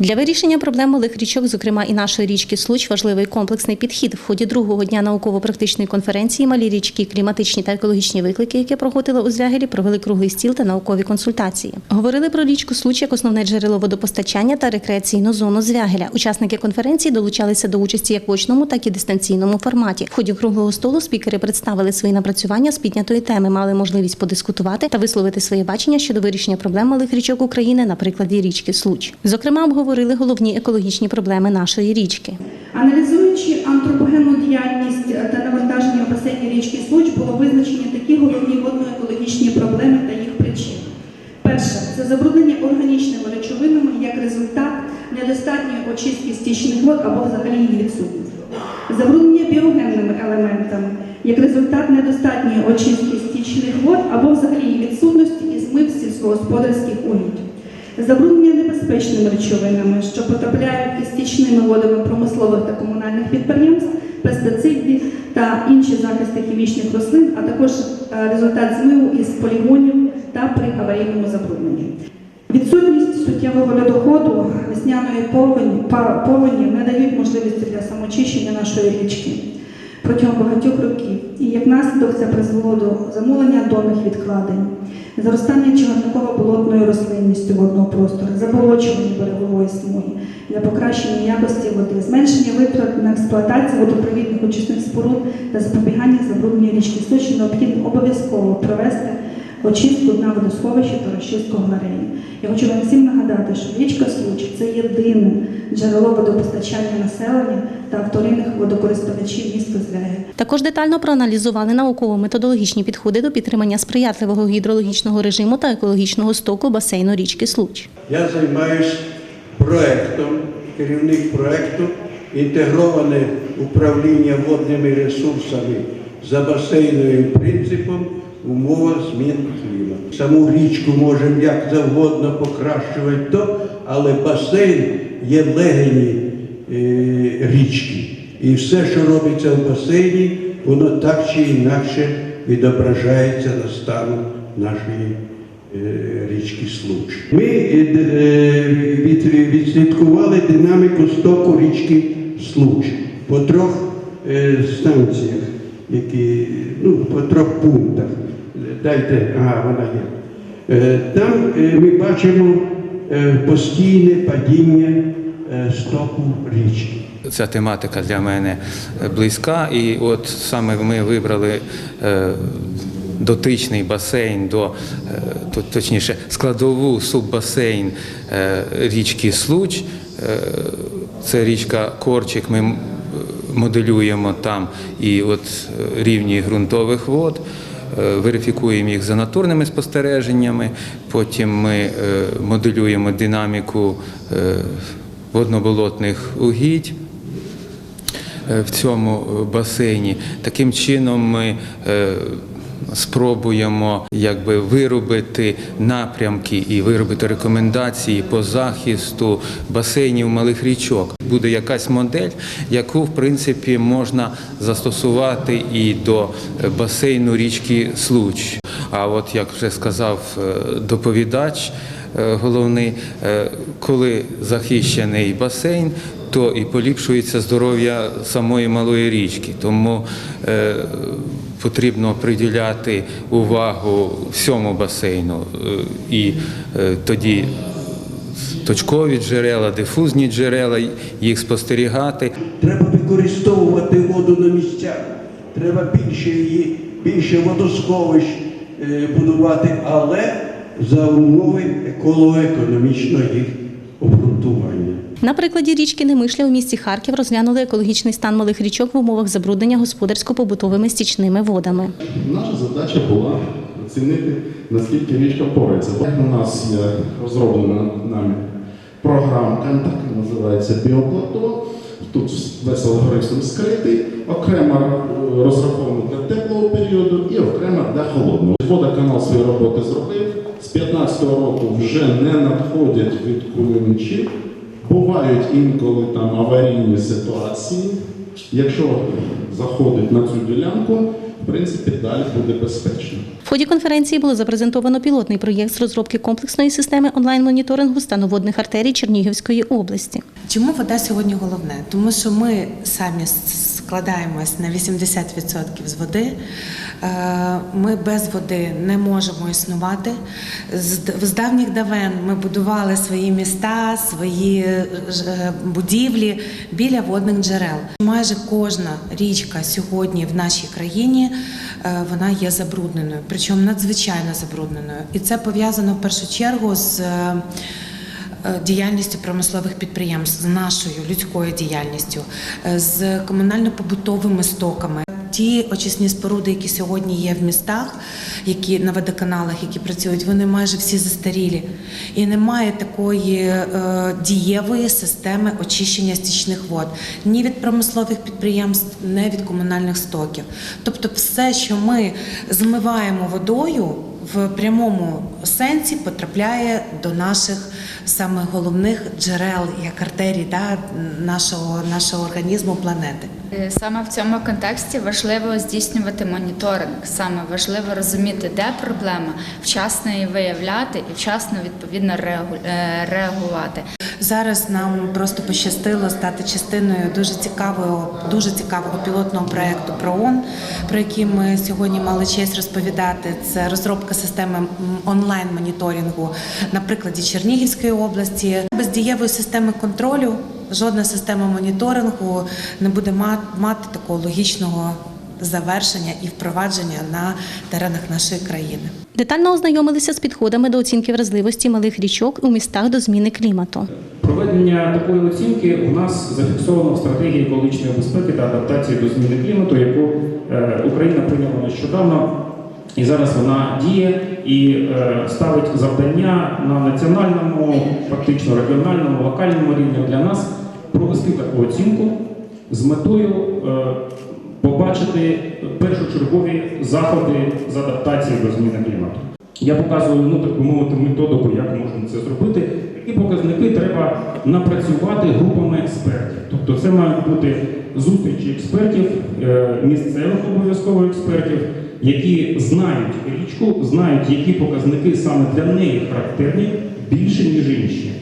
Для вирішення проблем малих річок, зокрема і нашої річки Случ, важливий комплексний підхід. В ході другого дня науково-практичної конференції Малі річки, кліматичні та екологічні виклики, які проходили у Звягелі, провели круглий стіл та наукові консультації. Говорили про річку Случ як основне джерело водопостачання та рекреаційну зону Звягеля. Учасники конференції долучалися до участі як в очному, так і дистанційному форматі. В ході круглого столу спікери представили свої напрацювання з піднятої теми, мали можливість подискутувати та висловити своє бачення щодо вирішення проблем малих річок України на прикладі річки Случ. Зокрема, обговорили головні екологічні проблеми нашої річки. Аналізуючи антропогенну діяльність та навантаження басейні річки Случ, було визначені такі головні водно-екологічні проблеми та їх причини. Перше це забруднення органічними речовинами як результат недостатньої очистки стічних вод або взагалі її відсутність. Забруднення біогенними елементами як результат недостатньої очистки стічних вод або взагалі її відсутності і змив сільськогосподарських угідь. Забруднення небезпечними речовинами, що потрапляють із стічними водами промислових та комунальних підприємств, пестициди та інші захисти хімічних рослин, а також е, результат змиву із полігонів та при аварійному забрудненні. Відсутність суттєвого льодоходу весняної повені, повені не дають можливості для самочищення нашої річки протягом багатьох років. І як наслідок це призвело до замулення донних відкладень, зростання чагарниково-болотною рослинністю водного простору, заболочування берегової смуги для покращення якості води, зменшення витрат на експлуатацію водопровідних очисних споруд та запобігання забруднення річки. Сочі необхідно обов'язково провести очистку дна водосховища та розчистку галереї. Я хочу вам всім нагадати, що річка Случ це єдине джерело водопостачання населення та авторинних водокористувачів міста Звягель. Також детально проаналізували науково-методологічні підходи до підтримання сприятливого гідрологічного режиму та екологічного стоку басейну річки Случ. Я займаюся проектом, керівник проекту інтегроване управління водними ресурсами за басейновим принципом в умовах змін клімату. Саму річку можемо як завгодно покращувати, то, але басейн є легені е, річки. І все, що робиться в басейні, воно так чи інакше відображається на стану нашої е, річки Случ. Ми е, від- відслідкували динаміку стоку річки Случ по трьох станціях, які, ну, по трьох пунктах. Дайте, ага, вона є. Е, Там е, ми бачимо е, постійне падіння стоку річки. Ця тематика для мене близька, і от саме ми вибрали дотичний басейн до точніше складову суббасейн річки Случ. Це річка Корчик. Ми моделюємо там і от рівні ґрунтових вод. Е, Верифікуємо їх за натурними спостереженнями, потім ми е, моделюємо динаміку е, водноболотних угідь в цьому басейні. Таким чином ми спробуємо якби виробити напрямки і виробити рекомендації по захисту басейнів малих річок. Буде якась модель, яку в принципі можна застосувати і до е, басейну річки Случ. А от як вже сказав е, доповідач, е, головний, коли захищений басейн, то і поліпшується здоров'я самої малої річки. Тому потрібно приділяти увагу всьому басейну. Е, І е, тоді точкові джерела, дифузні джерела, їх спостерігати. Треба використовувати воду на місцях. Треба більше її, більше водосховищ е, будувати, але за умови еколого-економічного їх обґрунтування. На прикладі річки Немишля у місті Харків розглянули екологічний стан малих річок в умовах забруднення господарсько-побутовими стічними водами. Наша задача була оцінити, наскільки річка порається. У нас є розроблена нами програмка, так називається біоплато. Тут весь алгоритм скритий, окремо розраховано для теплого періоду і окремо для холодного. Водоканал свої роботи зробив. З 15-го року вже не надходять від кулиничів. Бувають інколи там аварійні ситуації. Якщо заходить на цю ділянку, в принципі, далі буде безпечно. В ході конференції було запрезентовано пілотний проєкт з розробки комплексної системи онлайн-моніторингу стану водних артерій Чернігівської області. Чому вода сьогодні головне? Тому що ми самі складаємось на 80% з води. Е, Ми без води не можемо існувати. З давніх давен ми будували свої міста, свої е, будівлі біля водних джерел. Майже кожна річка сьогодні в нашій країні е, вона є забрудненою, причому надзвичайно забрудненою. І це пов'язано в першу чергу з. Е, діяльністю промислових підприємств, з нашою людською діяльністю, е, з комунально-побутовими стоками. Ті очисні споруди, які сьогодні є в містах, які на водоканалах, які працюють, вони майже всі застарілі. І немає такої е, дієвої системи очищення стічних вод ні від промислових підприємств, ні від комунальних стоків. Тобто, все, що ми змиваємо водою, в прямому сенсі потрапляє до наших саме головних джерел, як артерій да, нашого, нашого організму планети. Е, Саме в цьому контексті важливо здійснювати моніторинг. Саме важливо розуміти, де проблема, вчасно її виявляти і вчасно відповідно е, реагувати. Зараз нам просто пощастило стати частиною дуже цікавого, дуже цікавого пілотного проекту ПРООН, про який ми сьогодні мали честь розповідати. Це розробка системи онлайн-моніторингу на прикладі Чернігівської області. Без дієвої системи контролю жодна система моніторингу не буде ма- мати такого логічного завершення і впровадження на теренах нашої країни. Детально ознайомилися з підходами до оцінки вразливості малих річок у містах до зміни клімату. Проведення такої оцінки у нас зафіксовано в стратегії екологічної безпеки та адаптації до зміни клімату, яку е, Україна прийняла нещодавно. І зараз вона діє і е, ставить завдання на національному, фактично регіональному, локальному рівні для нас провести таку оцінку з метою е, побачити першочергові заходи з адаптації до зміни клімату. Я показую, ну так би мовити, методику, як можна це зробити. Які показники треба напрацювати групами експертів. Тобто це мають бути зустрічі експертів, е, місцевих обов'язково експертів, які знають річку, знають, які показники саме для неї характерні більше, ніж інші,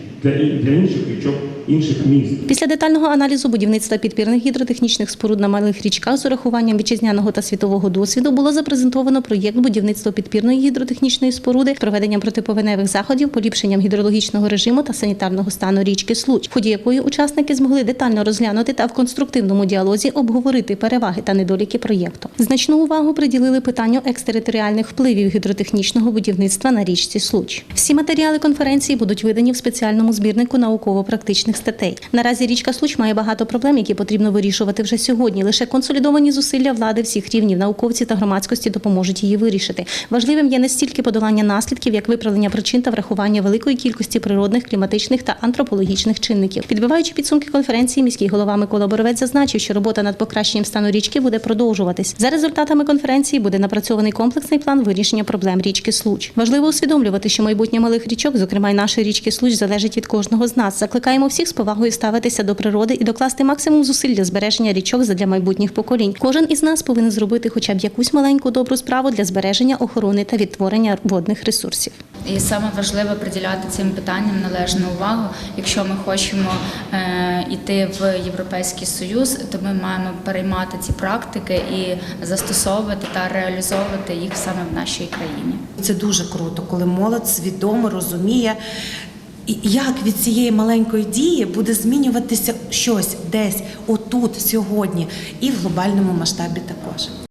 для інших річок, інших міст. Після детального аналізу будівництва підпірних гідротехнічних споруд на малих річках з урахуванням вітчизняного та світового досвіду було запрезентовано проєкт будівництва підпірної гідротехнічної споруди, проведенням протиповеневих заходів, поліпшенням гідрологічного режиму та санітарного стану річки Случ, в ході якої учасники змогли детально розглянути та в конструктивному діалозі обговорити переваги та недоліки проєкту. Значну увагу приділили питанню екстериторіальних впливів гідротехнічного будівництва на річці Случ. Всі матеріали конференції будуть видані в спеціальному збірнику науково-практичних статей. Наразі річка Случ має багато проблем, які потрібно вирішувати вже сьогодні. Лише консолідовані зусилля влади всіх рівнів, науковці та громадськості допоможуть її вирішити. Важливим є не стільки подолання наслідків, як виправлення причин та врахування великої кількості природних, кліматичних та антропологічних чинників. Підбиваючи підсумки конференції, міський голова Микола Боровець зазначив, що робота над покращенням стану річки буде продовжуватись. За результатами конференції буде напрацьований комплексний план вирішення проблем річки Случ. Важливо усвідомлювати, що майбутнє малих річок, зокрема й нашої річки Случ, залежить від кожного з нас. Закликаємо всіх з повагою ставитися до природи і докласти максимум зусиль для збереження річок задля майбутніх поколінь. Кожен із нас повинен зробити хоча б якусь маленьку добру справу для збереження, охорони та відтворення водних ресурсів. І саме важливо приділяти цим питанням належну увагу. Якщо ми хочемо е, йти в Європейський Союз, то ми маємо переймати ці практики і застосовувати та реалізовувати їх саме в нашій країні. Це дуже круто, коли молодь свідомо розуміє, і як від цієї маленької дії буде змінюватися щось десь отут, сьогодні, і в глобальному масштабі також.